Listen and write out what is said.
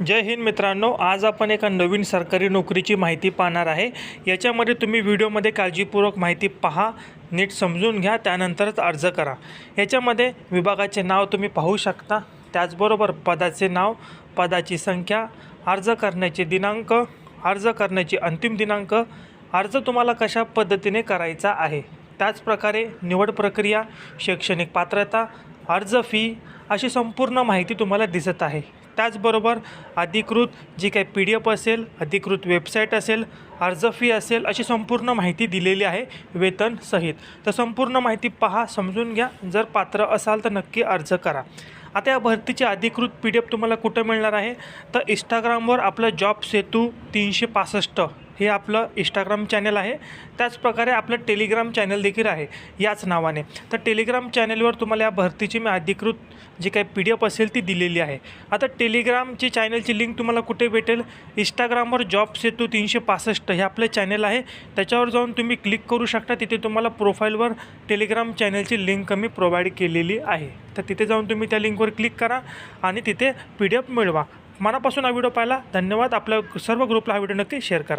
जय हिंद मित्रांनो आज आपण एका नवीन सरकारी नोकरीची माहिती पाहणार आहे. याच्यामध्ये तुम्ही व्हिडिओमध्ये काळजीपूर्वक माहिती पहा नीट समजून घ्या त्यानंतरच अर्ज करा. याच्यामध्ये विभागाचे नाव तुम्ही पाहू शकता. त्याचबरोबर पदाचे नाव पदाची संख्या अर्ज करण्याचे दिनांक अर्ज करण्याची अंतिम दिनांक अर्ज तुम्हाला कशा पद्धतीने करायचा आहे. त्याचप्रकारे निवड प्रक्रिया शैक्षणिक पात्रता अर्ज फी अशी संपूर्ण माहिती तुम्हाला दिसत आहे. त्याचबरोबर अधिकृत जी काही पी डी एफ असेल अधिकृत वेबसाईट असेल अर्ज फी असेल अशी संपूर्ण माहिती दिलेली आहे वेतन सहित. तर संपूर्ण माहिती पहा समजून घ्या. जर पात्र असाल तर नक्की अर्ज करा. आता या भरतीची अधिकृत पी डी एफ तुम्हाला कुठं मिळणार आहे? तर इंस्टाग्रामवर आपलं जॉब सेतू तीनशे पासष्ट. हे आपलं इंस्टाग्राम चॅनल आहे. त्याचप्रकारे आपलं टेलिग्राम चॅनल देखील आहे याच नावाने. तर टेलिग्राम चॅनलवर तुम्हाला या भरतीची मी अधिकृत जी काही पी डी एफ असेल ती दिलेली आहे. आता टेलिग्रामची चॅनलची लिंक तुम्हाला कुठे भेटेल? इंस्टाग्रामवर जॉब सेतू तीनशे पासष्ट हे आपलं चॅनल आहे. त्याच्यावर जाऊन तुम्ही क्लिक करू शकता. तिथे तुम्हाला प्रोफाईलवर टेलिग्राम चॅनलची लिंक मी प्रोव्हाइड केलेली आहे. तर तिथे जाऊन तुम्ही त्या लिंकवर क्लिक करा आणि तिथे पी डी एफ मिळवा. मनापासून हा व्हिडिओ पाहिला. धन्यवाद. आपल्या सर्व ग्रुपला हा व्हिडिओ नक्की शेअर करा.